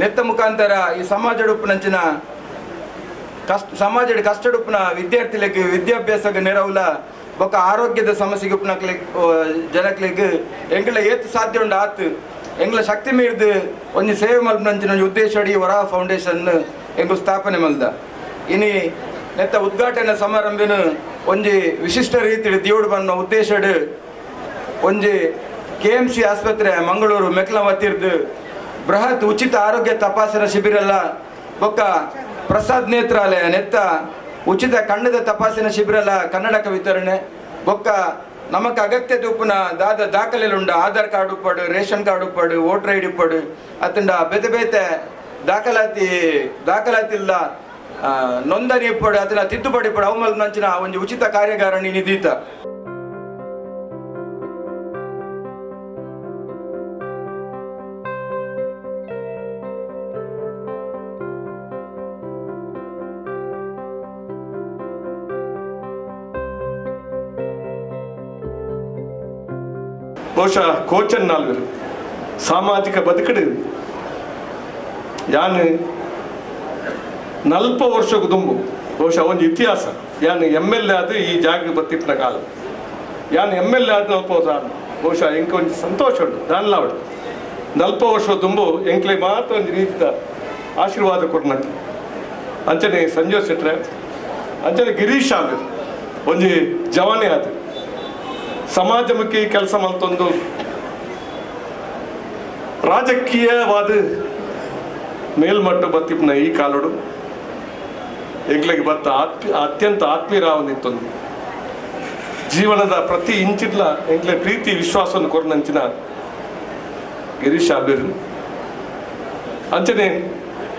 ನೆತ್ತ ಮುಖಾಂತರ ಈ ಸಮಾಜ ಉಪ್ಪುನಂಚಿನ ಕಷ್ಟ ಸಮಾಜದ ಉಪ್ಪಿನ ವಿದ್ಯಾರ್ಥಿಗಳಿಗೆ ವಿದ್ಯಾಭ್ಯಾಸಕ್ಕೆ ನೆರವುಲ ಬೊಕ್ಕ ಆರೋಗ್ಯದ ಸಮಸ್ಯೆಗೆ ಜನಕ್ಕೆ ಜನಕ್ಲಿಗ್ ಎಂಗ್ಲ ಏತ್ ಸಾಧ್ಯ ಉಂಡು ಆತ್ ಎಂಗ್ಲ ಶಕ್ತಿ ಮೀರಿದು ಒಂಜಿ ಸೇವೆ ಮಲ್ಪನಂಚಿನ ಒಂಜಿ ಉದ್ದೇಶ ಅಡಿ ವರಾ ಫೌಂಡೇಶನ್ ಎಂಗು ಸ್ಥಾಪನೆ ಮಲ್ದ. ಇನಿ ನೆತ್ತ ಉದ್ಘಾಟನೆ ಸಮಾರಂಭನು ಒಂಜಿ ವಿಶಿಷ್ಟ ರೀತಿಯಲ್ಲಿ ದಿಯೋಡು ಬನ್ನ ಉದ್ದೇಶಡು ಒಂಜಿ ಕೆ ಎಂ ಸಿ ಆಸ್ಪತ್ರೆ ಮಂಗಳೂರು ಮೆಕ್ಲ ಮೆಕ್ಲವತ್ತಿರ್ದು ಬೃಹತ್ ಉಚಿತ ಆರೋಗ್ಯ ತಪಾಸಣಾ ಶಿಬಿರಲ್ಲ. ಬೊಕ್ಕ ಪ್ರಸಾದ್ ನೇತ್ರಾಲಯ, ನೆತ್ತ ಉಚಿತ ಕಣ್ಣದ ತಪಾಸಣಾ ಶಿಬಿರಲ್ಲ ಕನ್ನಡಕ ವಿತರಣೆ. ಬೊಕ್ಕ ನಮಕ್ ಅಗತ್ಯ ತೂಪುನ ದಾದ ದಾಖಲೆಲುಂಡ ಆಧಾರ್ ಕಾರ್ಡ್ ಉಪ್ಪಡು, ರೇಷನ್ ಕಾರ್ಡ್ ಉಪ್ಪಡು, ವೋಟರ್ ಐಡಿ ಉಪ್ಪಡು, ಅತ್ತಂಡ ಬೇತೆ ಬೇತೆ ದಾಖಲಾತಿ, ದಾಖಲಾತಿಲ್ಲ ನೋಂದಣಿ ಉಪ್ಪಡು ಅದನ್ನ ತಿದ್ದುಪಡಿ ಇಪ್ಪಡು ಅವಮಲ್ ನಂಚಿನ ಒಂದು ಉಚಿತ ಕಾರ್ಯಕಾರಣಿ ನಿಧೀತ. ಬಹುಶಃ ಕೋಚನ್ ನಾಲ್ವರು. ಸಾಮಾಜಿಕ ಬದುಕಡು ಯಾನ್ ನಲ್ಪ ವರ್ಷಕ್ಕೆ ದುಂಬು. ಬಹುಶಃ ಒಂದು ಇತಿಹಾಸ. ಯಾನ್ ಎಂ ಎಲ್ ಎ ಆದ ಈ ಜಾಗ ಬತ್ತಿಪ್ಪನ ಕಾಲ. ಯಾನ್ ಎಂ ಎಲ್ ಎ ಆದ ನಲ್ಪ ವರ್ಷ ಬಹುಶಃ ಎಂಕ ಒಂದು ಸಂತೋಷ ಉಂಟು ದಾನ್ಲ ಉಂಟು. ನಲ್ಪ ವರ್ಷ ದುಂಬು, ಎಂಕ್ಲೆ ಮಾತ್ರ ಒಂದು ರೀತಿಯ ಆಶೀರ್ವಾದ ಕೊಡ್ನಂತೆ ಅಂಚನೆ ಸಂಜಯ್ ಶೆಟ್ರೆ, ಅಂಚನೆ ಗಿರೀಶ್ ಆದ ಒಂದು ಜವಾನೇ ಆದ ಸಮಾಜಮುಖಿ ಕೆಲಸ ಮಲ್ತೊಂದು ರಾಜಕೀಯವಾದ ಮೇಲ್ಮಟ್ಟ ಬತ್ತಿಪ್ನ ಈ ಕಾಲೋಡು. ಎಗ್ಲಿಗೆ ಬತ್ತ ಆತ್ಮಿ, ಅತ್ಯಂತ ಆತ್ಮೀಯರಾವನಿತ್ತೊಂದು ಜೀವನದ ಪ್ರತಿ ಇಂಚಿಡ್ಲ ಎಂಗ್ಲೆ ಪ್ರೀತಿ, ವಿಶ್ವಾಸವನ್ನು ಕೊರನಂಚಿನ ಗಿರೀಶ್ ಅಭಿರು ಅಂಚನೆ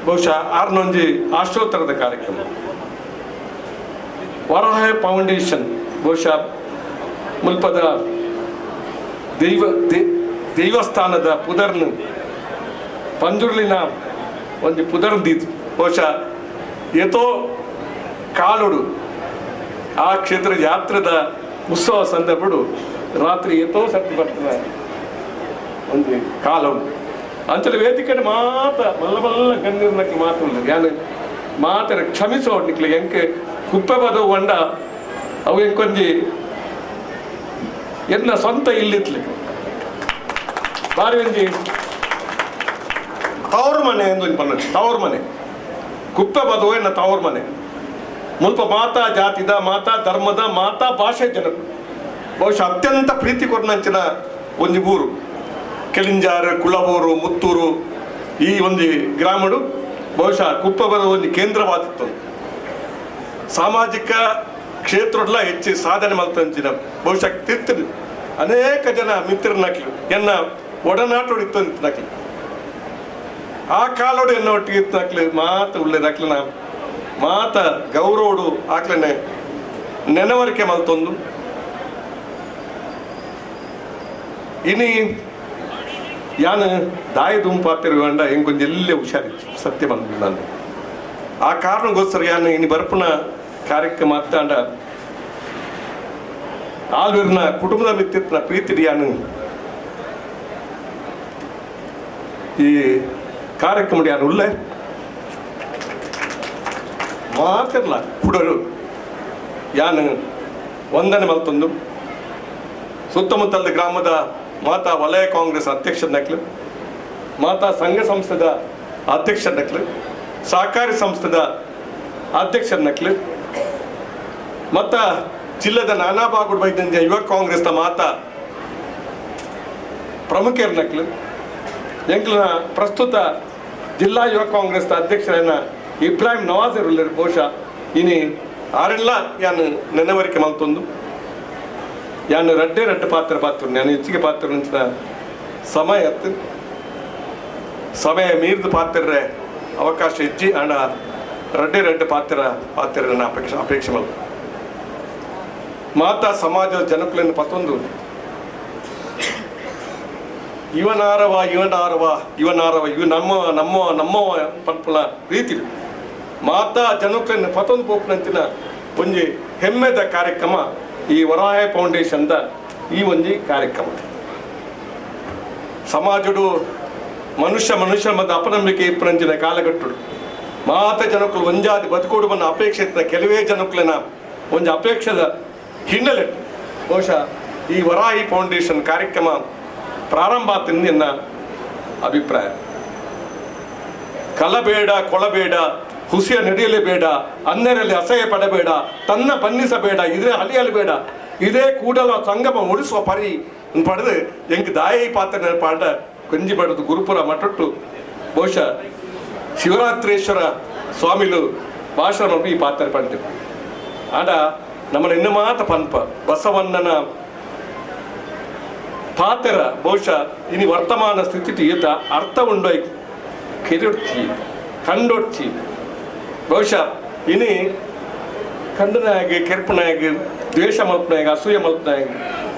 ಬಹುಶಃ ಆರ್ನೊಂಜಿ ಆಶ್ರೋತ್ತರದ ಕಾರ್ಯಕ್ರಮ. ವರಹೇ ಫೌಂಡೇಶನ್, ಬಹುಶಃ ಮುಲ್ಪದ ದೈವ, ದೇ- ದೈವಸ್ಥಾನದ ಪುದರ್ನು ಪಂಜುರ್ಲಿನ ಒಂದು ಪುದರ್ದಿದ್ದು. ಬಹುಶಃ ಏತೋ ಕಾಲುಡು ಆ ಕ್ಷೇತ್ರ ಯಾತ್ರದ ಉತ್ಸವ ಸಂದರ್ಭಡು ರಾತ್ರಿ ಏತೋ ಸರ್ತಿ ಬರ್ತದೆ ಒಂದು ಕಾಲ ಉಂಟು ಅಂಚಲ ವೇದಿಕೆ ಮಾತ ಮಲ್ಲ ಮಲ್ಲ ಗಣ್ಯರ್ನಕ್ಕೆ ಮಾತು ಉಂಟು ಯಾನು ಮಾತರ ಕ್ಷಮಿಸೋ ನಿಕ್ಲೆ ಎಂಕೆ ಕುಪ್ಪೆ ಬದ ಒಂಡ ಅವು ಎಂಕೊಂಜಿ ಎನ್ನ ಸ್ವಂತ ಇಲ್ಲಿತ್ಲಿ ಬಾರಿ ತವರು ಮನೆ ಎಂದು ಪನ್ನ ತವರು ಮನೆ. ಕುಪ್ಪೆ ಬದುವ ಎನ್ನ ತವರು ಮನೆ. ಮುಲ್ಪ ಮಾತಾ ಜಾತಿದ, ಮಾತಾ ಧರ್ಮದ, ಮಾತಾ ಭಾಷೆ ಜನ ಬಹುಶಃ ಅತ್ಯಂತ ಪ್ರೀತಿ ಕೊರ್ನಂಚಿನ ಒಂದು ಊರು. ಕೆಲಿಂಜಾರ್ ಕುಳಬೂರು ಮುತ್ತೂರು, ಈ ಒಂದು ಗ್ರಾಮಡು ಬಹುಶಃ ಕುಪ್ಪಬದ ಒಂದು ಕೇಂದ್ರವಾದಿತ್ತು ಸಾಮಾಜಿಕ ಕ್ಷೇತ್ರಡ್ಲ ಹೆಚ್ಚು ಸಾಧನೆ ಮಲ್ತಂಚಿನ ಬಹುಶಃ ತಿರ್ತಿರಿ ಅನೇಕ ಜನ ಮಿತ್ರನಕ್ಲು, ಎನ್ನ ಒಡನಾಟ ಇತ್ತು ನಕ್ಲು ಆ ಕಾಲೋಡು ಎನ್ನ ಒಟ್ಟಿಗೆ ಇತ್ತಾಕ್ಲಿ ಮಾತ ಉಳ್ಳೇದಾಕ್ಲಿ ನಾ ಮಾತ ಗೌರವಡು ಆಕ್ಲನೆ ನೆನವರಿಕೆ ಮಲ್ತೊಂದು ಇನಿ ಯಾನು ದಾಯ ದುಂಪಾತಿರುವಂಡ ಹೆಂಗೊಂದು ಎಲ್ಲೇ ಹುಷಾರಿತ್ತು, ಸತ್ಯ ಬಂದ್ಬಿಟ್ಟು ನಾನು. ಆ ಕಾರಣಕ್ಕೋಸ್ಕರ ಯಾನು ಇನ್ನು ಬರ್ಪುನ ಕಾರ್ಯಕ್ರಮ ಮಾತಾಂಡ ಆಲ್ವೀರ್ನ ಕುಟುಂಬದ ಮಿತ್ತಿನ ಪ್ರೀತಿ ಯಾನು ಈ ಕಾರ್ಯಕ್ರಮ ಯಾರು ಉಳ್ಳೆ ಮಾತಿರ್ಲ ಕುಡರು ಯಾನು ವಂದನೆ ಮಲ್ತೊಂದು ಸುತ್ತಮುತ್ತಲ ಗ್ರಾಮದ ಮಾತಾ ವಲಯ ಕಾಂಗ್ರೆಸ್ ಅಧ್ಯಕ್ಷ ನಕ್ಲು. ಮಾತಾ ಸಂಘ ಸಂಸ್ಥೆದ ಅಧ್ಯಕ್ಷ ನಕ್ಲು. ಸಹಕಾರಿ ಸಂಸ್ಥೆದ ಅಧ್ಯಕ್ಷ ನಕ್ಲು. ಮತ್ತ ಜಿಲ್ಲೆದ ನಾನಾ ಭಾಗದ ಬೈದಂಜ ಯುವ ದ ಮಾತ. ಪ್ರಮುಖರ ನಕ್ಲು? ಎಂಕ್ಲನ ಪ್ರಸ್ತುತ ಜಿಲ್ಲಾ ಯುವ ದ ಅಧ್ಯಕ್ಷರನ್ನ ಇಬ್ರಾಹಿಂ ನವಾಜ್ ಇರಲಿರು ಬಹುಶಃ ಇನಿ ಆರೆಲ್ಲ ಯಾನ್ ನೆನವರಿಕೆ ಮಲ್ತೊಂದು ಯಾನ್ ರಡ್ಡೆ ರಡ್ಡೆ ಪಾತ್ರ ಪಾತ್ರ ನಾನು ಹೆಚ್ಚಿಗೆ ಪಾತ್ರ ಸಮಯ ಸಮಯ ಮೀರಿದ ಪಾತ್ರ ಅವಕಾಶ ಹೆಚ್ಚಿ ಹಣ ರಡ್ಡೆ ರಡ್ಡೆ ಪಾತ್ರ ಪಾತ್ರ ಅಪೇಕ್ಷೆ ಅಪೇಕ್ಷೆ ಮಲ್. ಮಾತಾ ಸಮಾಜದ ಜನಕುಲನ್ನು ಪತ್ತೊಂದು ಇವನಾರವ ಇವನಾರವ ಇವನಾರವ, ಇವ ನಮ್ಮ ನಮ್ಮ ನಮ್ಮ ಪಂಪಲ ರೀತಿ ಮಾತಾ ಜನಕುಲನ್ನು ಪತ್ತೊಂದು ಪೋಪ್ನಂತಿನ ಒಂಜಿ ಹೆಮ್ಮೆದ ಕಾರ್ಯಕ್ರಮ ಈ ವರಾಹ ಫೌಂಡೇಶನ್ದ ಈ ಒಂಜಿ ಕಾರ್ಯಕ್ರಮ. ಸಮಾಜಡು ಮನುಷ್ಯ ಮನುಷ್ಯ ಮತ್ತು ಅಪನಂಬಿಕೆ ಇಪ್ಪನಂಚಿನ ಕಾಲಘಟ್ಟಡು. ಮಾತ ಜನಕುಲು ಒಂಜಾದಿ ಬದುಕೋಡು ಅಪೇಕ್ಷಿತ ಕೆಲವೇ ಜನಕ್ಕಲಿನ ಒಂದು ಅಪೇಕ್ಷದ ಹಿನ್ನೆಲೆ. ಬಹುಶಃ ಈ ವರಾಹಿ ಫೌಂಡೇಶನ್ ಕಾರ್ಯಕ್ರಮ ಪ್ರಾರಂಭ ಆತಂದು ನನ್ನ ಅಭಿಪ್ರಾಯ. ಕಲಬೇಡ, ಕೊಳಬೇಡ, ಹುಸಿಯ ನಡೆಯಲೇಬೇಡ ಅನ್ನರಲ್ಲಿ ಅಸಹ್ಯ ಪಡಬೇಡ, ತನ್ನ ಬನ್ನಿಸಬೇಡ ಇದೇ ಹಲಿಯಲೇಬೇಡ ಇದೇ ಕೂಡಲ ಸಂಗಮ ಉಳಿಸುವ ಪರಿ ಪಡೆದು ಹೆಂಗೆ ದಾಯಿ ಪಾತ್ರ ಪಾಡ ಕೊಂಜಿ ಪಡೆದು ಗುರುಪುರ ಮಟ್ಟೊಟ್ಟು ಬಹುಶಃ ಶಿವರಾತ್ರೇಶ್ವರ ಸ್ವಾಮಿಲು ಭಾಷಣ ಈ ಪಾತ್ರ ಪಡೆದು ಆಡ ನಮ್ಮನ್ನ ಇನ್ನು ಮಾತ ಪನ್ಪ. ಬಸವಣ್ಣನ ಪಾತ್ರ, ಬಹುಶಃ ಇನಿ ವರ್ತಮಾನ ಸ್ಥಿತಿ ತೀತ ಅರ್ಥ ಉಂಡೋಯ್ ಕಿರಿಡ್ಚಿ ಕಂಡೊಡ್ಚಿ ಬಹುಶಃ ಇನಿ ಕಂಡನಾಗಿ ಕೆರ್ಪನಾಗಿ ದ್ವೇಷ ಮಲ್ಪನಾಗಿ ಅಸೂಯ ಮಲ್ಪನಾಗಿ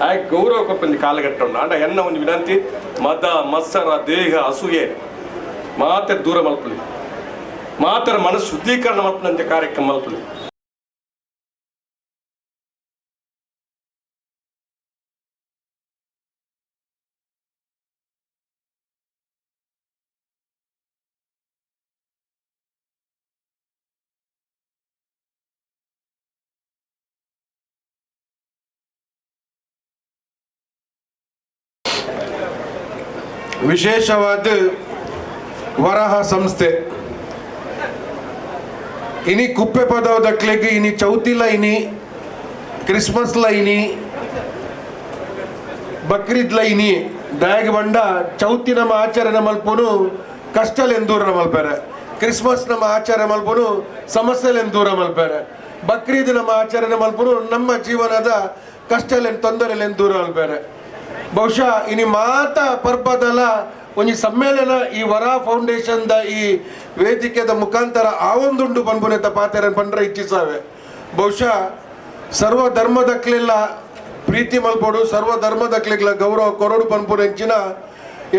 ಆಗ ಗೌರವ ಕೊಪ್ಪಂದು ಕಾಲಘಟ್ಟ ಆಂಡ ಎನ್ನ ಒಂದು ವಿನಂತಿ, ಮದ, ಮತ್ಸರ, ದೇಹ, ಅಸೂಯೆ ಮಾತೆ ದೂರ ಮಲ್ಪಲಿ. ಮಾತರ ಮನಸ್ಸು ಶುದ್ಧೀಕರಣ ಮಲ್ಪನಂತೆ ಕಾರ್ಯಕ್ರಮ ಮಲ್ಪಲಿ. ವಿಶೇಷವಾದ ವರಹ ಸಂಸ್ಥೆ. ಇನಿ ಕುಪ್ಪೆ ಪದವ ದಕ್ಲೆಗ್ ಇನಿ ಚೌತಿಲ ಇನಿ ಕ್ರಿಸ್ಮಸ್ ಲೈನಿ, ಬಕ್ರೀದ್ ಲೈನಿ ದಯಾಗ ಬಂಡ ಚೌತಿ ನಮ್ಮ ಆಚರಣೆ ಮಲ್ಪುನು ಕಷ್ಟಲೆನ್ ಎಂದೂರ ಮಲ್ಪೆರೆ ಕ್ರಿಸ್ಮಸ್ ನಮ್ಮ ಆಚರಣೆ ಮಲ್ಪನು ಸಮಸ್ಯೆಲೆಂದೂರ ದೂರ ಮಲ್ಪೆರೆ ಬಕ್ರೀದ್ ನಮ್ಮ ಆಚರಣೆ ಮಲ್ಪುನು ನಮ್ಮ ಜೀವನದ ಕಷ್ಟಲೆನ್ ತೊಂದರೆಲೆಂದೂರ ದೂರ ಮಲ್ಪೆರೆ ಬಹುಶಃ ಇನಿ ಮಾತ ಪರ್ಪದಲ್ಲ ಒಂಜಿ ಸಮ್ಮೇಳನ ಈ ವರ ಫೌಂಡೇಶನ್ ದ ಈ ವೇದಿಕೆದ ಮುಖಾಂತರ ಆವೊಂದುಂಡು ಪನ್ಪುನೆತ ಪಾತೆರನ್ ಪಂಡ್ರೆ ಇಚ್ಛಿಸಾವೆ ಬಹುಶಃ ಸರ್ವ ಧರ್ಮದಕ್ಲೆಲ್ಲ ಪ್ರೀತಿ ಮಲ್ಪಡು, ಸರ್ವ ಧರ್ಮದಕ್ಲೆಗ್ಲ ಗೌರವ ಕೊರಡು ಪನ್ಪುನೆಂಚಿನ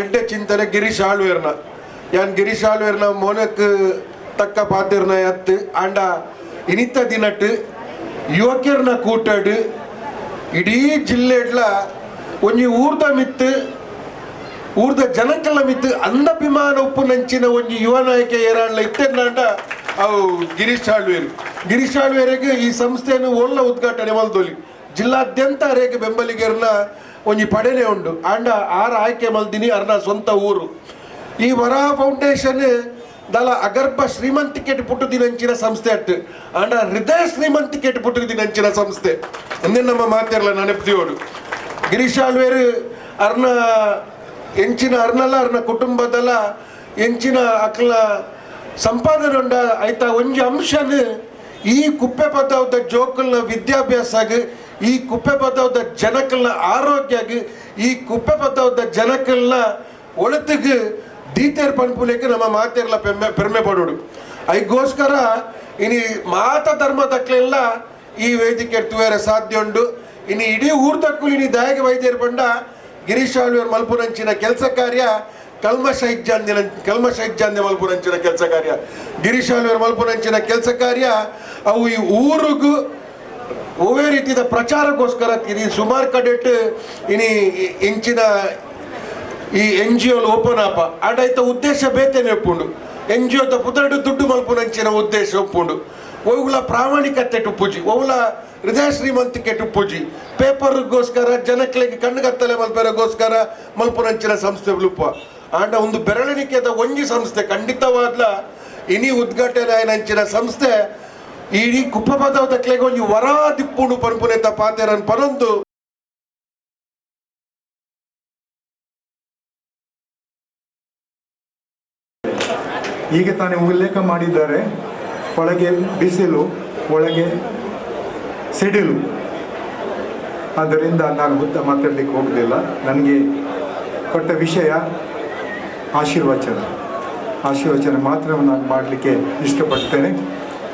ಎಡ್ಡೆ ಚಿಂತನೆ ಗಿರೀಶ್ ಆಳ್ವೇರ್ನ. ಯಾನ್ ಗಿರೀಶ್ ಆಳ್ವೇರ್ನ ಮೋನಕ್ ತಕ್ಕ ಪಾತೆರ್ನ ಎತ್ತು, ಆಂಡ ಇನಿತ ದಿನಟ್ಟು ಯುವಕರ್ನ ಕೂಟಡು ಇಡೀ ಜಿಲ್ಲೆಡ್ಲ ಒಂಜಿ ಊರ್ದ ಮಿತ್ತು ಊರ್ದ ಜನಕ್ಕೆಲ್ಲ ಮಿತ್ತು, ಅಂದಭಿಮಾನ ಉಪ್ಪು ನಂಚಿನ ಒಂಜಿ ಯುವ ನಾಯಕ ಏರಾಣ್ಲ ಇತ್ತೆಂಡ ಅವು ಗಿರೀಶ್ ಆಳ್ವೇರು ಗಿರೀಶ್ ಆಳ್ವೇರಿಗೆ ಈ ಸಂಸ್ಥೆಯನ್ನು ಒಳ್ಳ ಉದ್ಘಾಟನೆ ಮಲ್ದೊಲಿ. ಜಿಲ್ಲಾದ್ಯಂತ ಅರೇಗೆ ಬೆಂಬಲಿಗರನ್ನ ಒಂಜಿ ಪಡೆನೆ ಉಂಡು. ಆಂಡ ಆರ ಆಯ್ಕೆ ಮಲ್ದಿನಿ ಅರ್ನ ಸ್ವಂತ ಊರು. ಈ ವರಾ ಫೌಂಡೇಶನ್ ದಲ ಅಗರ್ಭ ಶ್ರೀಮಂತಿಕೆಟ್ ಪುಟ್ಟು ದಿನಂಚಿನ ಸಂಸ್ಥೆ ಅಟ್ಟು. ಆಂಡ ಹೃದಯ ಶ್ರೀಮಂತಿಕೆಟ್ ಪುಟ್ಟು ದಿನಂಚಿನ ಸಂಸ್ಥೆ. ಅಂದೆ ನಮ್ಮ ಮಾತಿರಲ್ಲ ನೆನಪಿಯೋಡು ಗಿರೀಶ್ ಆಳ್ವೇರು ಅರ್ನ ಎಂಚಿನ ಅರ್ನಲ್ಲ, ಅರ್ನ ಕುಟುಂಬದಲ್ಲ ಎಂಚಿನ ಅಕ್ಲ ಸಂಪಾದನೆ ಉಂಡ ಆಯ್ತಾ ಒಂಜಿ ಅಂಶನ ಈ ಕುಪ್ಪೆ ಪದವದ ಜೋಕಲ್ನ ವಿದ್ಯಾಭ್ಯಾಸಗ, ಈ ಕುಪ್ಪೆ ಪದವದ ಜನಕಲ್ನ ಆರೋಗ್ಯಗ, ಈ ಕುಪ್ಪೆ ಪದವದ ಜನಕಲ್ನ ಒಳತಿಗೆ ದೀತೇರ್ ಪನ್ಪುಲೆಗೆ ನಮ್ಮ ಮಾತೇರ್ಲ ಪೆಮ್ಮೆ, ಪೆರ್ಮೆ ಪಡೋಡು. ಐಗೋಸ್ಕರ ಇನಿ ಮಾತ ಧರ್ಮದಕ್ಲೆಲ್ಲ ಈ ವೇದಿಕೆ ತುವೇರೆ ಸಾಧ್ಯ ಉಂಡು. ಇನ್ನು ಇಡೀ ಊರ್ದಕ್ಕೂ ಇನಿ ದಯಗೆ ವೈದ್ಯರು ಬಂಡ ಗಿರೀಶ್ ಆಳ್ವೇರ್ ಮಲ್ಪುರಂಚಿನ ಕೆಲಸ ಕಾರ್ಯ ಕಲ್ಮಶ ಇಜ್ಜಾಂದಿನ ಕಲ್ಮಶ ಇಜ್ಜಾಂದೆ ಮಲ್ಪುರಂಚಿನ ಕೆಲಸ ಕಾರ್ಯ. ಗಿರೀಶ್ ಆಳ್ವೇರ್ ಮಲ್ಪುರಂಚಿನ ಕೆಲಸ ಕಾರ್ಯ, ಅವು ಈ ಊರಿಗೂ ಒವೇ ರೀತಿಯ ಪ್ರಚಾರಕ್ಕೋಸ್ಕರ ಇದು ಸುಮಾರು ಕಡೆಟ್ ಇನಿ ಇಂಚಿನ ಈ ಎನ್ ಜಿ ಒಲ್ ಓಪನ್ ಆಪ ಆಡೈತ ಉದ್ದೇಶ ಬೇತೇನೆ ಒಪ್ಪುಂಡು ಎನ್ ಜಿ ದ ಪುದರ್ಡು ದುಡ್ಡು ಮಲ್ಪುನಂಚಿನ ಉದ್ದೇಶ ಒಪ್ಪುಂಡು. ಒವುಲ ಪ್ರಾಮಾಣಿಕತೆ ಪೂಜಿ. ಒವುಲ ಹೃದಯ ಶ್ರೀಮಂತಿಕೆ ಟುಪ್ಪುಜಿ ಪೇಪರ್ಗೋಸ್ಕರ ಜನಕ್ಲೆಗೆ ಕಣ್ಣುಗತ್ತಲೆ ಮಲ್ಪರಗೋಸ್ಕರ ಮಲ್ಪುನಂಚಿನ ಸಂಸ್ಥೆ ಲುಪ್ಪ ಆಂಡ ಒಂದು ಬೆರಳೆಣಿಕೆದ ಒಂಜಿ ಸಂಸ್ಥೆ, ಖಂಡಿತವಾದ್ಲ ಇನಿ ಉದ್ಘಾಟನೆ ಆಯ್ನಂಚಿನ ಸಂಸ್ಥೆ, ಇಡೀ ಕುಪ್ಪ ಪದವದಕ್ಲೆಗೆ ಒಂಜಿ ವರಾ ದಿಪ್ಪುಂಡು ಪನ್ಪುನೆತ ಪಾತೆರನ್ ಪನೊಂದು. ಈಗ ತಾನೇ ಉಲ್ಲೇಖ ಮಾಡಿದ್ದಾರೆ. ಒಳಗೆ ಬಿಸಿಲು, ಒಳಗೆ ಸಿಡಿಲು. ಆದ್ದರಿಂದ ನಾನು ಉದ್ದ ಮಾತಾಡಲಿಕ್ಕೆ ಹೋಗಲಿಲ್ಲ ನನಗೆ ಕೊಟ್ಟ ವಿಷಯ ಆಶೀರ್ವಚನ. ಆಶೀರ್ವಚನ ಮಾತ್ರ ನಾನು ಮಾಡಲಿಕ್ಕೆ ಇಷ್ಟಪಡ್ತೇನೆ.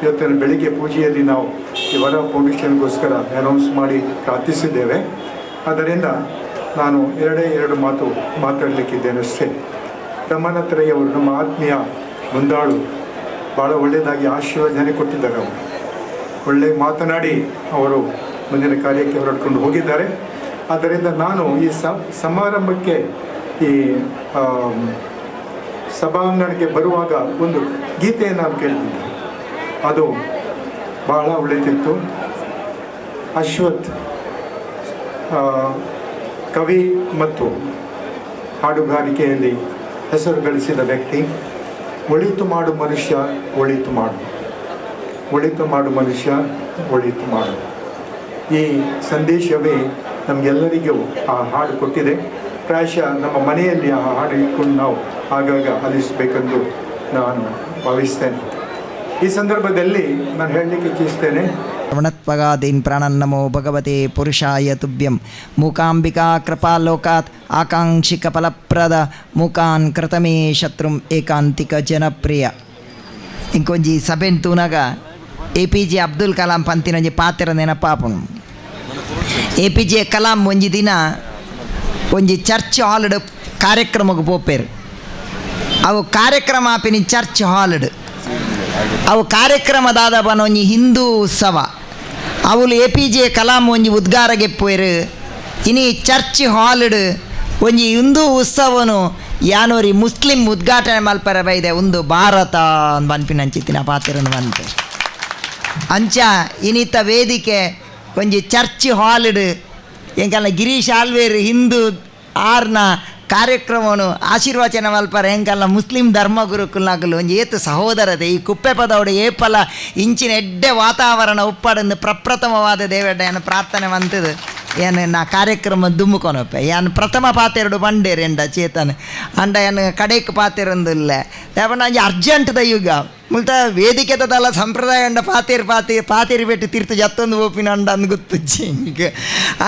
ಇವತ್ತಿನ ಬೆಳಿಗ್ಗೆ ಪೂಜೆಯಲ್ಲಿ ನಾವು ಈ ವರ ಫೌಂಡೇಶನ್ಗೋಸ್ಕರ ಅನೌನ್ಸ್ ಮಾಡಿ ಪ್ರಾರ್ಥಿಸಿದ್ದೇವೆ. ಅದರಿಂದ ನಾನು ಎರಡೇ ಎರಡು ಮಾತು ಮಾತಾಡಲಿಕ್ಕಿದ್ದೇನೆ ಅಷ್ಟೇ. ರಮಣತ್ರಯವರು ನಮ್ಮ ಆತ್ಮೀಯ ಮುಂದಾಳು. ಭಾಳ ಒಳ್ಳೆಯದಾಗಿ ಆಶೀರ್ವಚನೆ ಕೊಟ್ಟಿದ್ದಾರೆ ಅವರು. ಒಳ್ಳೆ ಮಾತನಾಡಿ ಅವರು ಮುಂದಿನ ಕಾರ್ಯಕ್ಕೆ ಹೊರಡ್ಕೊಂಡು ಹೋಗಿದ್ದಾರೆ. ಆದ್ದರಿಂದ ನಾನು ಈ ಸಮಾರಂಭಕ್ಕೆ ಈ ಸಭಾಂಗಣಕ್ಕೆ ಬರುವಾಗ ಒಂದು ಗೀತೆಯನ್ನು ನಾನು ಕೇಳ್ತಿದ್ದೆ ಅದು ಬಹಳ ಉಳಿತಿತ್ತು ಅಶ್ವಥ್ ಕವಿ ಮತ್ತು ಹಾಡುಗಾರಿಕೆಯಲ್ಲಿ ಹೆಸರು ಗಳಿಸಿದ ವ್ಯಕ್ತಿ, ಒಳಿತು ಮಾಡು ಮನುಷ್ಯ, ಒಳಿತು ಮಾಡು. ಒಳಿತು ಮಾಡು ಮನುಷ್ಯ, ಒಳಿತು ಮಾಡು. ಈ ಸಂದೇಶವೇ ನಮಗೆಲ್ಲರಿಗೂ ಆ ಹಾಡು ಕೊಟ್ಟಿದೆ. ಪ್ರಾಯಶಃ ನಮ್ಮ ಮನೆಯಲ್ಲಿ ಆ ಹಾಡು ಇಟ್ಕೊಂಡು ನಾವು ಆಗಾಗ ಆಲಿಸಬೇಕೆಂದು ನಾನು ಭಾವಿಸ್ತೇನೆ. ಈ ಸಂದರ್ಭದಲ್ಲಿ ನಾನು ಹೇಳಲಿಕ್ಕೆ ಇಚ್ಛಿಸ್ತೇನೆ. ಶ್ರವಣತ್ವಗಾದೀನ್ ಪ್ರಾಣನ್ನಮೋ ಭಗವತೆ ಪುರುಷಾಯ ತುಭ್ಯಂ. ಮೂಕಾಂಬಿಕಾ ಕೃಪಾಲೋಕಾತ್ ಆಕಾಂಕ್ಷಿಕ ಫಲಪ್ರದ. ಮೂಕಾನ್ ಕೃತಮೇ ಶತ್ರುಂ ಏಕಾಂತಿಕ ಜನಪ್ರಿಯ. ಇಂಕೊಂಜಿ ಸಭೆನ್ ತೂನಗ ಎ ಅಬ್ದುಲ್ ಕಲಾಂ ಪಂತಿನ ಒಂಜಿ ಪಾತ್ರ ನೆನಪಾಪುನು ಎ ಪಿ ಜೆ ಕಲಾಂ ಒಂಜಿ ದಿನ ಒಂಜಿ ಚರ್ಚ್ ಹಾಲ್ಡ್ ಕಾರ್ಯಕ್ರಮಕ್ಕೆ ಪೋಪೇರು ಅವು ಕಾರ್ಯಕ್ರಮ ಆಪಿನಿ ಚರ್ಚ್ ಹಾಲ್ಡ್ ಅವು ಕಾರ್ಯಕ್ರಮದಾದ ಬನ ಒಂಜಿ ಹಿಂದೂ ಉತ್ಸವ ಅವಳು ಎ ಪಿ ಜೆ ಕಲಾಂ ಒಂಜಿ ಉದ್ಗಾರಗೆ ಪೋಯರು ಇನಿ ಚರ್ಚ್ ಹಾಲ್ಡ್ ಒಂಜಿ ಹಿಂದೂ ಉತ್ಸವನು ಯಾನೋರಿ ಮುಸ್ಲಿಂ ಉದ್ಘಾಟನೆ ಮಲ್ಪರ ಬೈದೆ ಒಂದು ಭಾರತ ಅಂತ ಬನ್ಪಿನಂಚಿತ್ತಿನ ಪಾತ್ರನ ಬಂತೆ ಅಂಚ, ಇನಿತ ವೇದಿಕೆ ಒಂಜಿ ಚರ್ಚ್ ಹಾಲ್ಡ್ ಎಂಕಲ್ನ ಗಿರೀಶ್ ಆಲ್ವೇರ್ ಹಿಂದೂ ಆರ್ನ ಕಾರ್ಯಕ್ರಮವನ್ನು ಆಶೀರ್ವಚನ ಮಲ್ಪರ. ಎಂಕಲ್ನ ಮುಸ್ಲಿಂ ಧರ್ಮ ಗುರುಕುಲ್ನಾಗಲು ಒಂಜಿ ಏತು ಸಹೋದರತೆ. ಈ ಕುಪ್ಪೆ ಪದವಡು ಏಪಲ ಇಂಚಿನ ಎಡ್ಡೆ ವಾತಾವರಣ ಉಪ್ಪಡಂದು ಪ್ರಪ್ರಥಮವಾದ ದೇವೆಡ್ಡ ಪ್ರಾರ್ಥನೆ ಮಂತದು. ಏನು ನಾ ಕಾರ್ಯಕ್ರಮ ದುಮ್ಮುಕೊನೊಪ್ಪೆ. ಯಾನ್ ಪ್ರಥಮ ಪಾತೆರಡು ಬಂಡೇರು ಎಂಡ ಚೇತನ್. ಅಂಡ ಏನು ಕಡೆಕ್ ಪಾತೆರೊಂದಿಲ್ಲ. ಯಾವನ ಅರ್ಜೆಂಟ್ದ ಯುಗ. ಮುಲ್ತ ವೇದಿಕೆದಲ್ಲ ಸಂಪ್ರದಾಯ ಅಂಡ ಪಾತೇರ್ ಪಾತಿ, ಪಾತೇರಿ ಬೆಟ್ಟು ತೀರ್ಥ ಜತ್ತೊಂದು ಓಪಿನ ಅಂಡ ಅಂದ್ ಗೊತ್ತುಜ್ಜಿ ಹಿಂಗೆ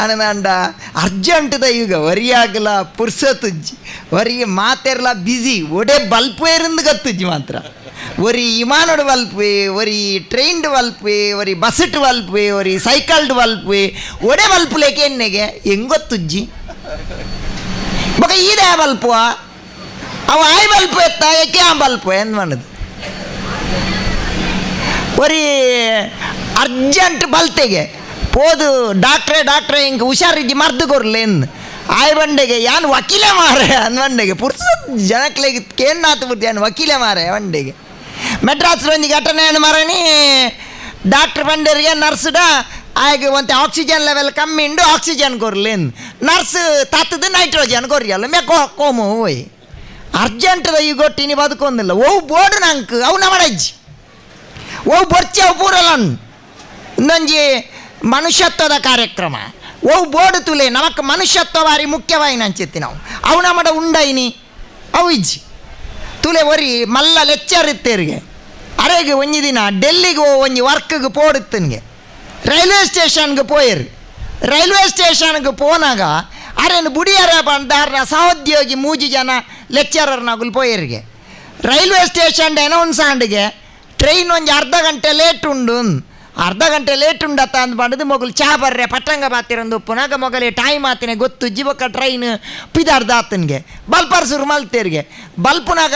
ಆನಂದ ಅಂಡ ಅರ್ಜೆಂಟ್ದ ಯುಗ ವರಿಯಾಗಲ ಪುರ್ಸತುಜ್ಜಿ ವರಿ ಮಾತೆರ್ಲ ಬ್ಯುಸಿ ಒಡೆ ಬಲ್ಪೇರಿಂದ ಗೊತ್ತುಜ್ಜಿ ಮಾತ್ರ. ಒರಿ ವಿಮಾನಡ್ ವಲ್ಪೆ ಒರಿ ಟ್ರೈನ್ಡ್ ವಲ್ಪೆ ಒರಿ ಬಸ್ಟ್ ವಲ್ಪೆ ಒರಿ ಸೈಕಲ್ಡ್ ವಲ್ಪೆ ಒಡೆ ವಲ್ಪುಲೇಕೆ ಎಣ್ಣೆಗೆ ಹೆಂಗೊತ್ತುಜ್ಜಿ ಬೊಕ ಈದ ಬಲ್ಪುವ? ಅವ ಆಯ್ ಬಲ್ಪು ಎತ್ತ ಏಕೆ ಆ ಬಲ್ಪು ಏನು ಮಾಡೋದು ಒರಿ ಅರ್ಜೆಂಟ್ ಬಲ್ತೆಗೆ. ಪೋದು ಡಾಕ್ಟ್ರೇ ಡಾಕ್ಟ್ರೇ, ಹಿಂಗೆ ಹುಷಾರಿಜ್ಜಿ ಮರ್ದು ಕೊರ್ಲೇನ್ ಆಯ್ ಬಂಡೆಗೆ ಯಾನ್ ವಕೀಲೆ ಮಾರೆ ಅನ್ವಂಡೆಗೆ ಪುರ್ಸ ಜನಕ್ಲೆಗೆ ಕೇನ್ನಾತು ಬುದ್ಧಿ ಯಾನ್ ವಕೀಲೆ ಮಾರೆ ಬಂಡೆಗೆ ಮೆಡ್ರಾಸ್ ಒಂಜಿ ಏನು ಮರಣಿ ಡಾಕ್ಟ್ರ್ ಬಂಡೆರಿಗೆ ನರ್ಸ್ಡ ಆಯ್ಕೆ ಒಂತೆ ಆಕ್ಸಿಜನ್ ಲೆವೆಲ್ ಕಮ್ಮಿ ಉಂಡು ಆಕ್ಸಿಜನ್ ಕೊರ್ಲೇನ್ ನರ್ಸ್ ತತ್ತದು ನೈಟ್ರೋಜನ್ ಕೊರಿಯಲ್ಲ ಮೇ ಕೋ, ಕೋಮು ಹೋಯ್. ಅರ್ಜೆಂಟ್ದ ಈ ಗೊಟ್ಟಿನಿ ಬದುಕೊಂದಿಲ್ಲ. ಓ ಬೋರ್ಡ್ ನಂಕ್ ಅವು ನಮ್ಮ ಓ ಅವು ಪೂರಲನ್ ಇನ್ನೊಂಜಿ ಮನುಷ್ಯತ್ವದ ಕಾರ್ಯಕ್ರಮ. ಓ ಬೋಡು ತುಲೆ, ನಮಕ್ ಮನುಷ್ಯತ್ವ ಬಾರಿ ಮುಖ್ಯವಾಗಿ ನಂಚಿತ್ತಿ ನಾವು. ಅವು ನಮ್ಮಡ ಉಂಡೈನಿ, ಅವು ಇಜ್ಜಿ. ತುಲೆ ಒರಿ ಮಲ್ಲ ಲೆಕ್ಚರ್ ಇತ್ತೇರಿಗೆ ಅರೆಗೆ ಒಂಜಿ ದಿನ ಡೆಲ್ಲಿಗೆ ಒಂಜಿ ವರ್ಕ್ಗೆ ಪೋಡಿತ್ತನ್ಗೆ. ರೈಲ್ವೆ ಸ್ಟೇಷನ್ಗೆ ಪೋಯರು ರೈಲ್ವೆ ಸ್ಟೇಷನ್ಗೆ ಪೋನಾಗ ಅರೇನು ಬುಡಿಯರ ಬಂದಾರ ಸಹೋದ್ಯೋಗಿ ಮೂಜಿ ಜನ ಲೆಕ್ಚರರ್ನಾಗುಲ್ ಪೋಯರಿಗೆ. ರೈಲ್ವೆ ಸ್ಟೇಷನ್ ಅನೌನ್ಸ್ ಆಂಡ್ಗೆ ಟ್ರೈನ್ ಒಂದು ಅರ್ಧ ಗಂಟೆ ಲೇಟ್ ಉಂಡು. ಅರ್ಧ ಗಂಟೆ ಲೇಟ್ ಉಂಡತ್ತ ಅಂದ್ ಮಾಡಿದ್ ಮೊಗಲು ಚಾ ಬರ್ರೆ ಪಟ್ಟಂಗ ಬಾತಿರಂದು ಪುನಗ ಮೊಗಲಿ ಟೈಮ್ ಆತಿನ ಗೊತ್ತು, ಜೀವಕ ಟ್ರೈನ್ ಪಿದಾರ್ದ ಬಲ್ಪರ್ ಸುರು ಮಲ್ತೇರಿಗೆ. ಬಲ್ಪುನಾಗ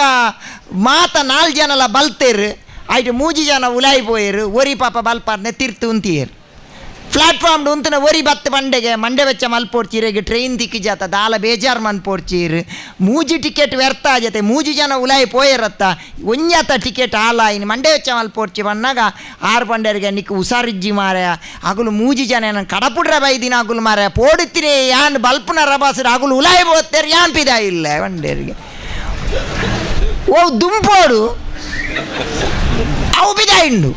ಮಾತ ನಾಲ್ ಜನಲ ಬಲ್ತೇರು. ಆಯ್ತು ಮೂಜಿ ಜನ ಉಲಾಯಿ ಪೋಯರು. ಒರಿ ಪಾಪ ಬಲ್ಪಾರ್ನೆ ತಿರ್ತು ಉಂತಿಯರು. ಪ್ಲಾಟ್ಫಾರ್ಮ್ ಉಂತನ ಒರಿ ಬತ್ತು ಮಂಡೆಗೆ ಮಂಡೆ ವೆಚ್ಚ ಮಲ್ಪೋಡ್ಚೀರಿಗೆ ಟ್ರೈನ್ ದಿಕ್ಕಿ ಜಾತ, ದಾಲ ಬೇಜಾರ್ ಮನ್ಪೋಡ್ಚೀರು ಮೂಜಿ ಟಿಕೆಟ್ ವ್ಯರ್ಥ ಆಜತೆ ಮೂಜಿ ಜನ ಉಲಾಯಿ ಪೋಯರತ್ತ ಒಂಜಾತ ಟಿಕೆಟ್ ಆಲಾಯಿನಿ ಮಂಡೆ ವೆಚ್ಚ ಮಲ್ಪೋಡ್ಚಿ ಬಂದಾಗ ಆರು ಬಂಡರಿಗೆ ನಿಕ್ ಉಸಾರಿಜ್ಜಿ ಮಾರ ಅಗುಲು ಮೂಜಿ ಜನ ಏನನ್ ಕಡಪುಡ್ರ ಬೈದಿನ ಅಗುಲು ಮಾರ ಪೋಡುತ್ತೀರಿ ಯಾನ್ ಬಲ್ಪನ ರಬಾಸರು ಅಗುಲು ಉಲಾಯಿ ಬೋತ್ತೇರು, ಯಾನ್ ಪಿದ ಇಲ್ಲ ಬಂಡೇರಿಗೆ. ಓ, ದುಂಪೋಡು. ಅವು ಬಿದಾಯಿಂಡು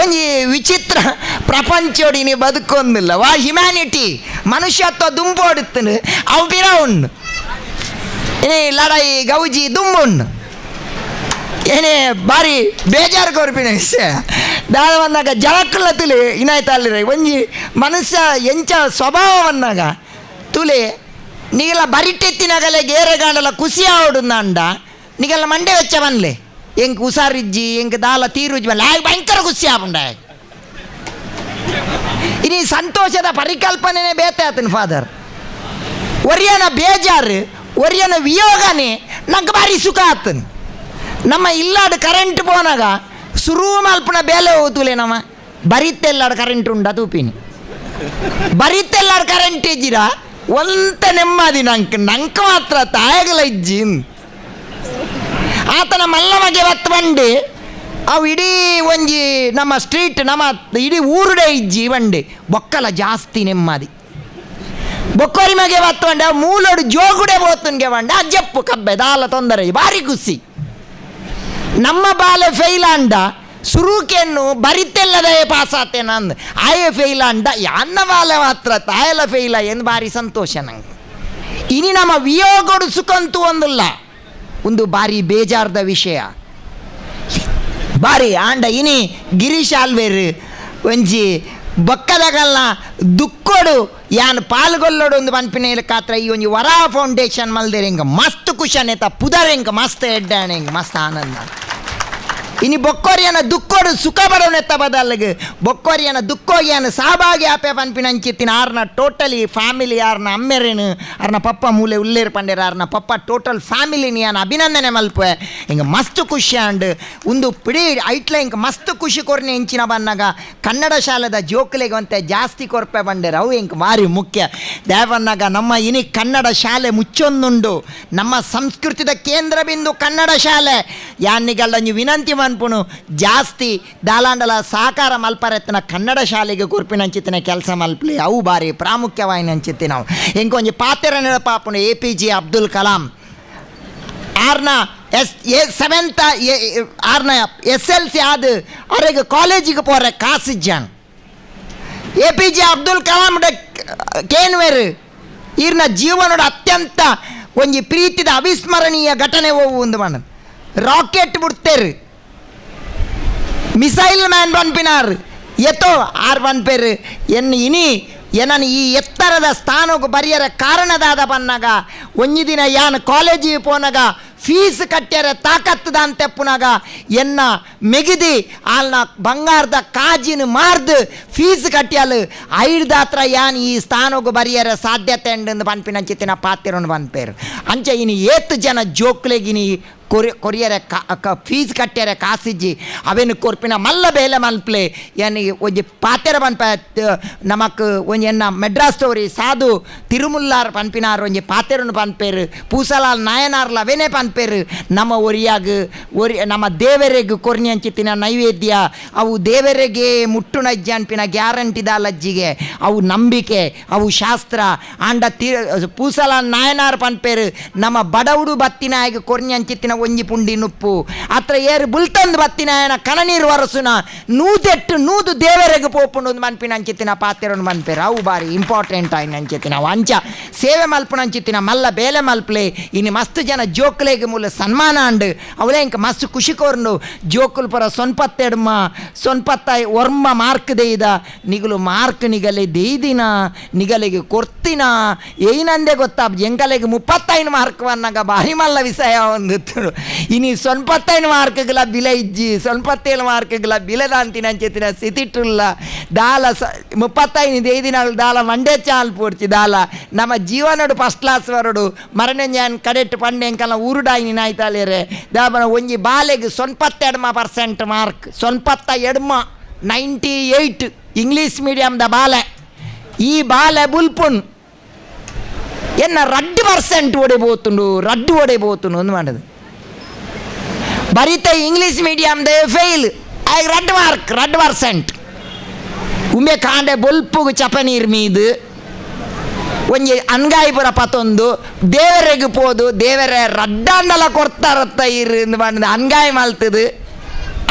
ಒಂಜಿ ವಿಚಿತ್ರ ಪ್ರಪಂಚೋಡಿನಿ ಬದುಕೊಂದಿಲ್ಲ. ವಾ ಹ್ಯುಮ್ಯಾನಿಟಿ ಮನುಷ್ಯತ್ವ ದುಂಬೋಡುತ್ತನು ಅವು ಬಿರ ಉಂಡು ಏನೇ ಲಡಾಯಿ, ಗೌಜಿ ದುಂಬುಂಡು ಏನೇ ಬಾರಿ ಬೇಜಾರು ಕೊರ್ಪಿನ ವಿಷಯ. ದಾಳ ಬಂದಾಗ ಜಳಕ್ಕಲ್ಲ ತುಲೆ ಇನಾಯ್ತು ಅಲ್ಲಿ ಒಂಜಿ ಮನುಷ್ಯ ಎಂಚ ಸ್ವಭಾವ ಬಂದಾಗ ತುಲೆ ನೀಗೆಲ್ಲ ಬರಿಟೆತ್ತಿನಾಗಲೇ ಗೇರೆಗಾಂಡಲ ಖುಷಿ ಆವಡುಂದ ಅಂಡ ನೀಗೆಲ್ಲ ಮಂಡೆ ವೆಚ್ಚ ಬನ್ಲೆ. ಎಂಕ್ ಉಸಾರಿಜ್ಜಿ ಎಂಕ್ ದಾಲ ತೀರುಜ್ಜಿ ಆಗ ಭಯಂಕರ ಖುಷಿ ಆಪುಂಡ ಇನಿ ಸಂತೋಷದ ಪರಿಕಲ್ಪನೆನೇ ಬೇತೆ ಆತನ ಫಾದರ್ ಒರಿಯನ ಬೇಜಾರು, ಒರಿಯನ ವಿಯೋಗನೇ ನಂಗೆ ಭಾರಿ ಸುಖ ಆತನ್. ನಮ್ಮ ಇಲ್ಲಾಡು ಕರೆಂಟ್ ಪೋನಾಗ ಸುರು ಮಲ್ಪನ ಬೇಲೆ ಹೋತುಲೆ ನಮ್ಮ. ಬರಿತ್ತೆಲ್ಲಾಡು ಕರೆಂಟ್ ಉಂಡ ತೂಪಿನಿ. ಬರಿತ್ತೆಲ್ಲಾಡು ಕರೆಂಟ್ ಇಜ್ಜಿರ ಒಂತ ನೆಮ್ಮದಿ ನಂಕ ಮಾತ್ರ ತಾಯಗಲ ಇಜ್ಜಿನ್. ಆತನ ಮಲ್ಲಮಗೆ ಬಂಡೆ. ಅವು ಇಡೀ ಒಂಜಿ ನಮ್ಮ ಸ್ಟ್ರೀಟ್ ನಮ್ಮ ಇಡೀ ಊರುಡೆ ಇಜ್ಜಿ ಬಂಡೆ. ಬೊಕ್ಕಲ ಜಾಸ್ತಿ ನೆಮ್ಮದಿ. ಬೊಕ್ಕೋರಿ ಮಗೆ ಬತ್ತೊಂಡೆ ಮೂಲೋಡು ಜೋಗುಡೆ ಬೋತನ್ಗೆ ಬಂಡೆ. ಅಜ್ಜಪ್ಪು ಕಬ್ಬೆ, ದಾಲ ತೊಂದರೆ, ಭಾರಿ ಖುಷಿ. ನಮ್ಮ ಬಾಲೆ ಫೈಲ್ ಅಂಡ ಸುರುಕೆನ್ನು ಬರಿತೆಲ್ಲದೆ ಪಾಸ್ ಆತೇನ ಅಂದ, ಆಯ ಫೇಲ್ ಅಂಡ ಯಾನ್ನ ಬಾಲೆ ಮಾತ್ರ ತಾಯಲ ಫೈಲ ಎಂದು ಭಾರಿ ಸಂತೋಷ ನಂಗೆ. ಇನಿ ನಮ್ಮ ವಿಯೋಗೊಡು ಸುಖಂತೂ ಒಂದಿಲ್ಲ ಒಂದು ಭಾರಿ ಬೇಜಾರ್ದ ವಿಷಯ. ಬಾರಿ ಆಂಡ ಇನಿ ಗಿರೀಶ್ ಆಲ್ವೇರ್ ಒಂಜಿ ಬೊಕ್ಕದಗಲ್ನ ದುಕ್ಕೋಡು, ಯಾನ್ ಪಾಲ್ಗೊಳ್ಳೋಡು ಒಂದು ಮನ್ಪಿನ ಕಾತ್ರ ಈ ಒಂಜಿ ವರಾ ಫೌಂಡೇಶನ್ ಮಲ್ದೇರೆ ಹಿಂಗೆ ಮಸ್ತ್ ಅನೇತ ಪುದರ್ ಹಿಂಗೆ ಮಸ್ತ್ ಎಡ್ಡಾಣೆ ಹಿಂಗೆ ಮಸ್ತ್ ಆನಂದ. ಇನಿ ಬೊಕ್ಕೋರಿಯನ ದುಕ್ಕೋಡು ಸುಖ ಬಡವನೆತ್ತ ಬದಲ್ಗೆ. ಬೊಕ್ಕೋರಿಯನ ದುಕ್ಕೋಗಿಯನ ಸಹಭಾಗಿ ಆಪೆ ಪನ್ಪಿನಂಚಿತ್ತಿನ ಆರ್ನ ಟೋಟಲಿ ಫ್ಯಾಮಿಲಿ, ಆರ್ನ ಅಮ್ಮೆರೇನು, ಆರ್ನ ಪಪ್ಪ ಮೂಲೆ ಉಲ್ಲೇರ್ ಪಂಡೇರ, ಆರ್ನ ಪಪ್ಪ ಟೋಟಲ್ ಫ್ಯಾಮಿಲಿ ನೀನು ಅಭಿನಂದನೆ ಮಲ್ಪೆ ಹಿಂಗೆ ಮಸ್ತ್ ಖುಷಿ ಅಂಡ್ ಒಂದು ಪಿಡಿ ಐಟ್ಲ ಹಿಂಗೆ ಮಸ್ತ್ ಖುಷಿ ಕೊರ್ನೆ ಹೆಂಚಿನ ಬನ್ನಾಗ ಕನ್ನಡ ಶಾಲೆದ ಜೋಕ್ಲೆಗೆ ಅಂತೆ ಜಾಸ್ತಿ ಕೊರ್ಪೆ ಬಂಡೇರ. ಅವು ಹಿಂಗೆ ಭಾರಿ ಮುಖ್ಯ. ದೇವನ್ನಾಗ ನಮ್ಮ ಇನಿ ಕನ್ನಡ ಶಾಲೆ ಮುಚ್ಚೊಂದುಂಡು. ನಮ್ಮ ಸಂಸ್ಕೃತಿದ ಕೇಂದ್ರ ಬಿಂದು ಕನ್ನಡ ಶಾಲೆ. ಯಾನಿಗಲ್ಲ ನೀವು ವಿನಂತಿ ಮನ್ಪುಣು ಜಾಸ್ತಿ ದಾಲಾಂಡಲ ಸಹಕಾರ ಮಲ್ಪರೆತ್ತಿನ ಕನ್ನಡ ಶಾಲೆಗೆ ಗುರುಪಿನಂಚಿತ್ತಿನ ಕೆಲಸ ಮಲ್ಪಲಿ. ಅವು ಬಾರಿ ಪ್ರಾಮುಖ್ಯವಾಯಿನ ಅಂಚಿತ್ತಿ ನಾವು. ಇಂಕೊಂಜಿ ಪಾತ್ರ ನೆನಪಾಪುಣು A P J Abdul Kalam. ಆರ್ನ ಎಸ್ ಎಲ್ ಸಿ ಆದ ಅವ್ರಿಗೆ ಕಾಲೇಜಿಗೆ ಪೋರೆ ಕಾಸಿಜ್ಜಾನ್. A P J Abdul Kalam ಕೇನ್ವೇರು ಈರ್ನ ಜೀವನದ ಅತ್ಯಂತ ಒಂಜಿ ಪ್ರೀತಿದ ಅವಿಸ್ಮರಣೀಯ ಘಟನೆ ಹೋವು ಒಂದು ಮಾಡ. ರಾಕೆಟ್ ಬಿಡ್ತೇರು ಮಿಸೈಲ್ ಮ್ಯಾನ್ ಪನ್ಪಿನಾರ್ ಎತ್ತೋ ಆರ್ ಪನ್ಪೇರು ಎನ್ ಇನಿ ಏನನ್ ಈ ಎತ್ತರದ ಸ್ಥಾನಕ್ಕೆ ಬರಿಯರ ಕಾರಣದಾದ ಬನ್ನಾಗ ಒಂಜಿ ದಿನ ಯಾನ್ ಕಾಲೇಜಿಗೆ ಪೋನಾಗ ಫೀಸ್ ಕಟ್ಟ್ಯಾರ ತಾಕತ್ತದ ಅಂತೆಪ್ಪುನಾಗ ಎನ್ನ ಮೆಗಿದಿ ಆಲ್ನ ಬಂಗಾರದ ಕಾಜಿನ ಮಾರ್ದು ಫೀಸ್ ಕಟ್ಟ್ಯಾಲು. ಐಡ್ದಾತ್ರ ಯಾನ್ ಈ ಸ್ಥಾನಕ್ಕೆ ಬರಿಯರ ಸಾಧ್ಯತೆ ಉಂಡು ಪನ್ಪಿನ ಚಿತ್ತಿನ ಪಾತಿರೋನು ಬಂದ್ಪೇರು ಅಂಚೆ ಇನಿ ಏತ್ ಜನ ಜೋಕ್ಲೆಗಿನಿ ಕೊರಿ ಕೊರಿಯರೆ ಕಾ ಫೀಸ್ ಕಟ್ಟ್ಯಾರ ಕಾಸಿಜ್ಜಿ ಅವೇನು ಕೊರ್ಪಿನ ಮಲ್ಲ ಬೇಲೆ ಮಲ್ಪ್ಲೆ ಏನಿ ಒಂಜಿ ಪಾತೆರ ಪನ್ಪ ನಮಕ್ ಒಂಜಿ ಎನ್ನ ಮೆಡ್ರಾಸ್ ಸ್ಟೋರಿ ಸಾಧು ತಿರುಮುಲ್ಲಾರ್ ಪನ್ಪಿನಾರ್ ಒಂಜಿ ಪಾತೆರನು ಪನ್ಪೇರು, ಪೂಸಲಾಲ್ ನಾಯನಾರ್ಲ ಅವೇನೇ ಪನ್ಪೇರು, ನಮ್ಮ ಒರಿಯಾಗ, ಒರಿ, ನಮ್ಮ ದೇವೆರೆಗ್ ಕೊರ್ನಿ ಅಂಚಿತ್ತಿನ ನೈವೇದ್ಯ, ಅವು ದೇವರಿಗೆ ಮುಟ್ಟುನಜ್ಜಿ ಅನ್ಪಿನ ಗ್ಯಾರಂಟಿ ದಾಲಜ್ಜಿಗೆ ಅವು ನಂಬಿಕೆ, ಅವು ಶಾಸ್ತ್ರ, ಆಂಡ ತಿ, ಪೂಸಲಾಲ್ ನಾಯನಾರ್ ಪನ್ಪೇರು, ನಮ್ಮ ಬಡವುಡು ಬತ್ತಿನ ಕೊರ್ನಿ ಅಂಚಿತ್ತಿನ ಒಂಜಿ ಪುಂಡಿ ನುಪ್ಪು. ಅತ್ರ ಏರು ಬುಲ್ತಂದು ಬತ್ತಿನ ಆಯನ ಕಣನೀರು ವರಸುನ ನೂದೆಟ್ಟು ನೂದು ದೇವರೆಗೆ ಪೋಪುಂಡು ಒಂದು ಮನ್ಪಿನ ಅಂಚಿತ್ತಿನ ಪಾತೆರನ್ನು ಮನ್ಪೇರು. ಅವು ಬಾರಿ ಇಂಪಾರ್ಟೆಂಟ್ ಆಯ್ನ ಅಂಚಿತ್ತಿನ. ಅಂಚ ಸೇವೆ ಮಲ್ಪುನ ಅಂಚಿತ್ತಿನ, ಮಲ್ಲ ಬೇಲೆ ಮಲ್ಪಲೇ. ಇನ್ನು ಮಸ್ತ್ ಜನ ಜೋಕ್ಲೆಗೆ ಮೂಲ ಸನ್ಮಾನ ಅಂಡು ಅವಳೇ ಇಂಕ ಮಸ್ತ್ ಖುಷಿ ಕೋರ್ನು ಜೋಕುಲ್ ಪರ ಸೊನ್ಪತ್ತೆಡ್ಮ ಸೊನ್ಪತ್ತ ಒರ್ಮ ಮಾರ್ಕ್ ದೇಯ್ದ ನಿಗಲು ಮಾರ್ಕ್ ನಿಗಲೆ ದೇಯ್ದಿನ ನಿಗಲೆಗೆ ಕೊರ್ತಿನ. ಏಯ್ನಂದೆ ಗೊತ್ತಾ ಎಂಗಲೆಗೆ ಮುಪ್ಪತ್ತೈನು ಮಾರ್ಕ್ ವನ್ನಾಗ ಬಾರಿ ಮಲ್ಲ ವಿಷಯ ಒಂದು ಇನಿ ಸೊನ್ಪತ್ತೈದು ಮಾರ್ಕ್ಗಳ ಬಿಲೆ ಇಜ್ಜಿ, ಸೊನ್ಪತ್ತೇಳು ಮಾರ್ಕ್ಗಳ ಬಿಲೆದ ಅಂತಿನ ಅಂಚೆತ್ತಿನ ಸ್ಥಿತಿಟ್ಟುಲ್ಲ ದಾಲ ಸ ಮುಪ್ಪತ್ತೈದು ದೇಯ್ದಿನ ದಾಲ ಮಂಡೆ ಚಾಲ್ ಪೂರ್ಚಿ ದಾಲ. ನಮ್ಮ ಜೀವನಡು ಫಸ್ಟ್ ಕ್ಲಾಸ್ ವರಡು ಮರಣ ഞാൻ ಕಡೆಟ್ ಪಂಡೆಂಕಲ್ಲ ಊರುಡಾಯಿನ ಆಯ್ತಾಲೇರೆ ದಾಬನ ಒಂಜಿ ಬಾಲೆಗೆ ಸೊನ್ಪತ್ತೆಡ್ಮ ಪರ್ಸೆಂಟ್ ಮಾರ್ಕ್ ಸೊನ್ಪತ್ತ ಎಡ್ಮ ನೈಂಟಿ ಏಯ್ಟ್ ಇಂಗ್ಲೀಷ್ ಮೀಡಿಯಮ್ದ ಬಾಲೆ. ಈ ಬಾಲೆ ಬುಲ್ಪುನ್. ಎನ್ನ ರಡ್ಡು ಪರ್ಸೆಂಟ್ ಒಡೆಬೋತುಂಡು, ರಡ್ಡು ಒಡೆಬೋತುಂಡು ಒಂದು ಮಾಡೋದು. ಬರೀತೆ ಇಂಗ್ಲೀಷ್ ಮೀಡಿಯಮ್ದೆ ಫೇಲ್ ಐ ರೆಡ್ ಮಾರ್ಕ್ ರೆಡ್ ಪರ್ಸೆಂಟ್ ಉಮ್ಮೆ ಕಾಂಡೆ ಬೊಲ್ಪುಗು ಚಪನೀರ್ ಮೀದು. ಒಂಜಿ ಅನ್ಗಾಯಿಪುರ ಪತ್ತೊಂದು. ದೇವರೆಗೆ ಪೋದು, ದೇವರೇ ರಡ್ಡಂಡಲ ಕೊಡ್ತಾರತ್ತ ಇರು ಬಂದು ಅನ್ಗಾಯಿ ಮಲ್ತದು.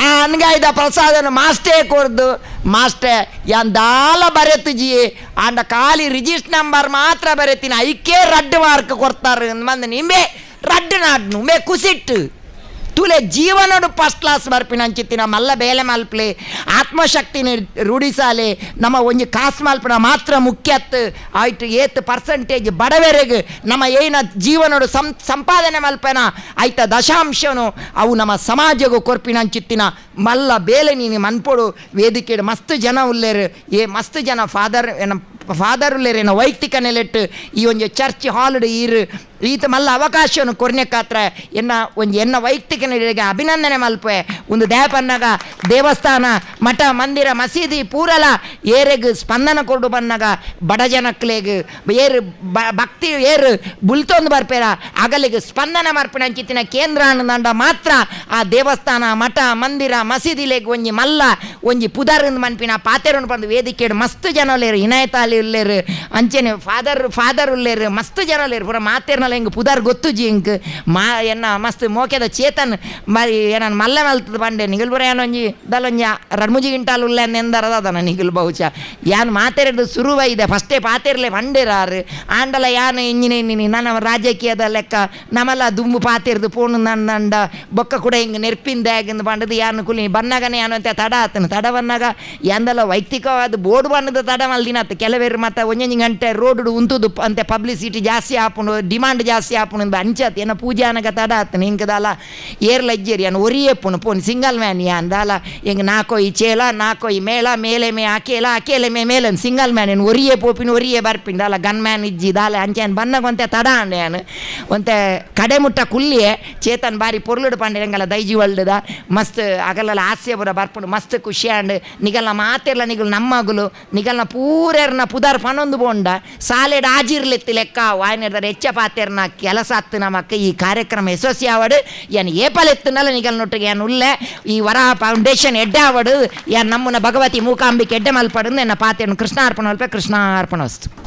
ಆ ಅನ್ಗಾಯಿದ ಪ್ರಸಾದನ ಮಾಸ್ಟೇ ಕೊರ್ದು ಮಾಸ್ಟೇ ಯಂದಾಲ ದಾಲ ಬರೆತುಜಿ ಆಂಡ ಖಾಲಿ ರಿಜಿಸ್ಟ್ ನಂಬರ್ ಮಾತ್ರ ಬರೆತೀನಿ ಐಕೆ ರಡ್ಡು ಮಾರ್ಕ್ ಕೊಡ್ತಾರೆ ಬಂದು ನಿಂಬೆ ರಡ್ಡು ನಾಡ್ನು ಮೇ ಕುಸಿಟ್ಟು. ತುಲೆ ಜೀವನಡು ಫಸ್ಟ್ ಕ್ಲಾಸ್ ಬರ್ಪಿನ ಅಂಚಿತ್ತಿನ ಮಲ್ಲ ಬೇಲೆ ಮಲ್ಪ್ಲೆ ಆತ್ಮಶಕ್ತಿನ ರೂಢಿಸಾಲೆ, ನಮ್ಮ ಒಂಜಿ ಕಾಸು ಮಲ್ಪನ ಮಾತ್ರ ಮುಖ್ಯತ್, ಆಯ್ತು ಏತ್ ಪರ್ಸೆಂಟೇಜ್ ಬಡವರೆಗೆ ನಮ್ಮ ಏನ ಜೀವನಡು ಸಂ, ಸಂಪಾದನೆ ಮಲ್ಪನ, ಆಯ್ತ ದಶಾಂಶನು, ಅವು ನಮ್ಮ ಸಮಾಜಗೂ ಕೊರ್ಪಿನಂಚಿತ್ತಿನ ಮಲ್ಲ ಬೇಲೆ ನೀನು ಮನ್ಪೊಡು ವೇದಿಕೆ ಮಸ್ತ್ ಜನ ಉಲ್ಲೇರು, ಏ ಮಸ್ತ್ ಜನ ಫಾದರ್, ಏನ ಫಾದರ್ ಉಲ್ಲೇರೇನ ವೈಯಕ್ತಿಕ ನೆಲೆಟ್ಟು, ಈ ಒಂದು ಚರ್ಚ್ ಹಾಲ್ಡ್ ಈರ್ ಈತ ಮಲ್ಲ ಅವಕಾಶವನ್ನು ಕೊರ್ನೆಕ್ಕಾತ್ರ ಎನ್ನ ಒಂದು ಎನ್ನ ವೈಯಕ್ತಿಕ ನಿಡಿಗೆ ಅಭಿನಂದನೆ ಮಲ್ಪೆ ಒಂದು ದೇಪನ್ನಾಗ ದೇವಸ್ಥಾನ, ಮಠ, ಮಂದಿರ, ಮಸೀದಿ, ಪೂರಲ, ಏರೆಗ್ ಸ್ಪಂದನ ಕೊಡು ಬನ್ನಗ ಬಡ ಜನಕ್ಲೆಗ್, ಏರು ಭಕ್ತಿ, ಏರು ಬುಲ್ತೊಂದು ಬರ್ಪೇರ, ಅಗಲಿಗೆ ಸ್ಪಂದನ ಮರ್ಪಣ ಅಂಚಿತ್ತಿನ ಕೇಂದ್ರ ಅನ್ನದಂಡ ಮಾತ್ರ ಆ ದೇವಸ್ಥಾನ, ಮಠ, ಮಂದಿರ, ಮಸೀದಿಲೆಗ್ ಒಂಜಿ ಮಲ್ಲ, ಒಂಜಿ ಪುದರ್ಂದು ಮನ್ಪಿನ ಪಾತೆರನ್ನು ಬಂದು ವೇದಿಕೆ ಮಸ್ತ್ ಜನ ಲೇರು ಇನಾಯತಾಲಿ ಉಲ್ಲೇರು ಅಂಚೆನೆ ಫಾದರ್ ಫಾದರ್ ಉಲ್ಲೇರು ಮಸ್ತ್ ಜನ ಉಲ್ಲೇರು ಪೂರ ಮಾತೇರ್ನಲ್ಲ ಹಿಂಗೆ ಪುದರ್ ಗೊತ್ತು ಜಿ ಹಿಂಗೆ ಮಾ ಎನ್ನ ಮಸ್ತ್ ಮೋಕೆದ ಚೇತನ್ ಮರಿ ಏನ ಮಲ್ಲ ಮಲ್ತದ ಬಂಡೆ ನಿಗಲ್ ಬರ ಏನೊಂಜಿ ದಲೊಂಜಿ ರಡ್ಮುಜಿ ಗಿಂಟಾಲ್ ಉಲ್ಲ ಎಂದರದನ ನಿಗಲ್ ಬಹುಶ ಯಾನ್ ಮಾತೇರದು ಶುರುವಾಗಿದೆ ಫಸ್ಟೇ ಪಾತೇರ್ಲೆ ಬಂಡೇರಾರು ಆಂಡಲ ಯಾನ್ ಇಂಜಿನ ಇನ್ನಿನಿ ನನ್ನ ರಾಜಕೀಯದ ಲೆಕ್ಕ ನಮಲ್ಲ ದುಂಬು ಪಾತೇರ್ದು ಪೋಣು ನನ್ನಂಡ ಬೊಕ್ಕ ಕೂಡ ಹಿಂಗೆ ನೆರ್ಪಿಂದ ಆಗಿಂದ ಬಂಡದು ಯಾನು ಕುಲಿ ಬನ್ನಗನೆ ಯಾನು ಅಂತ ತಡ ಆತನು ತಡ ಬನ್ನಾಗ ಯಾಂದಲ ವೈಯಕ್ತಿಕವಾದ ಬೋರ್ಡ್ ಬಣ್ಣದ ತಡ ಮಲ್ದಿನತ್ತು ಕೆಲವೇರು ಒಂಜೊಂಜಿ ಗಂಟೆ ರೋಡ್ ಉಂತುದು ಅಂತ ಅಂತೆ ಪಬ್ಲಿಸಿಟಿ ಜಾಸ್ತಿ ಆಪುಂಡು ಡಿಮಾಂಡ್ ಜಾಸ್ತಿ ಆಪುಂಡು ಅಂಚತ್. ಏನ ಪೂಜಾನಗ ತಡ ಆತನ. ಹಿಂಕದಾಲ ಏರ್ಲ ಇಜ್ಜೇರಿ ಒರಿಯೇ ಒರಿಯಪ್ಪುನು ಪೋನ್ ಸಿಂಗಲ್ ಮ್ಯಾನ್ ಯಾ ಅಂದಾಲ ಹಿಂಗೆ ನಾಲ್ಕೊಯ್ ಚೇಲ ನಾಲ್ಕೊಯ್ ಮೇಳ, ಮೇಲೆ ಮೇ ಆಕೇಲ ಆಕೇಲೆ ಮೇ, ಮೇಲೆ ಸಿಂಗಲ್ ಮ್ಯಾನ್ ಏನು ಒರಿಯೇ ಪೋಪಿನ ಒರಿಯೇ ಬರ್ಪಿಂದ ಅಲ್ಲ ಗನ್ ಮ್ಯಾನ್ ಇಜ್ಜಿ ದಾಲ ಅಂಚೆನ್ ಬನ್ನಗೊಂತೆ ತಡ ಅಂಡೆ ಯಾನು ಒಂತೆ ಕಡೆ ಮುಟ್ಟ ಕುಲ್ಲಿಯೇ, ಚೇತನ್ ಬಾರಿ ಪೊರ್ಲುಡು ಪಂಡೆ ಹೆಂಗಲ್ಲ, ದೈಜಿ ಒಳ್ಳೆದ ಮಸ್ತ್ ಅಗಲಲ್ಲ ಹಾಸ್ಯ ಬರ ಬರ್ಪುಂಡು ಮಸ್ತ್ ಖುಷಿ ಅಂಡ್ ನಿಗಲ್ನ ಮಾತೆರ್ಲ ನಿಗಲ್, ನಮ್ಮಗುಲು, ನಿಗಲ್ನ ಪೂರೆರ್ನ ಪುದಾರ್ ಪನೊಂದು ಬೋಂಡ ಸಾಲೆಡ್ ಆಜಿರ್ಲೆತ್ತಿ ಲೆಕ್ಕ ವಾಯನೆರ್ದಾರ ಹೆಚ್ಚ ಪಾತೆರ್ನ ಕೆಲಸ ಹತ್ತು ನಮಕ್ಕ ಈ ಕಾರ್ಯಕ್ರಮ ಯಶಸ್ವಿ ಆವಡು ಏನ್ ಏಪಲೆತ್ತನಲ್ಲ ನಿಗಲ್ ನೊಟ್ಟಿಗೆ ಏನ್ ಉಲ್ಲೆ ಈ ವರ ಫೌಂಡೇಶನ್ ಎಡ್ಡೆ ಆವಡು ಏನ್ ನಮ್ಮನ್ನ ಭಗವತಿ ಮೂಕಾಂಬಿಕೆ ಎಡ್ಡೆ ಮಲ್ಪಡು ಎನ್ನ ಪಾತೆರ್ನ ಕೃಷ್ಣ ಅರ್ಪಣ ಮಲ್ಪೆ ಕೃಷ್ಣ ಅರ್ಪಣ ವಸ್ತು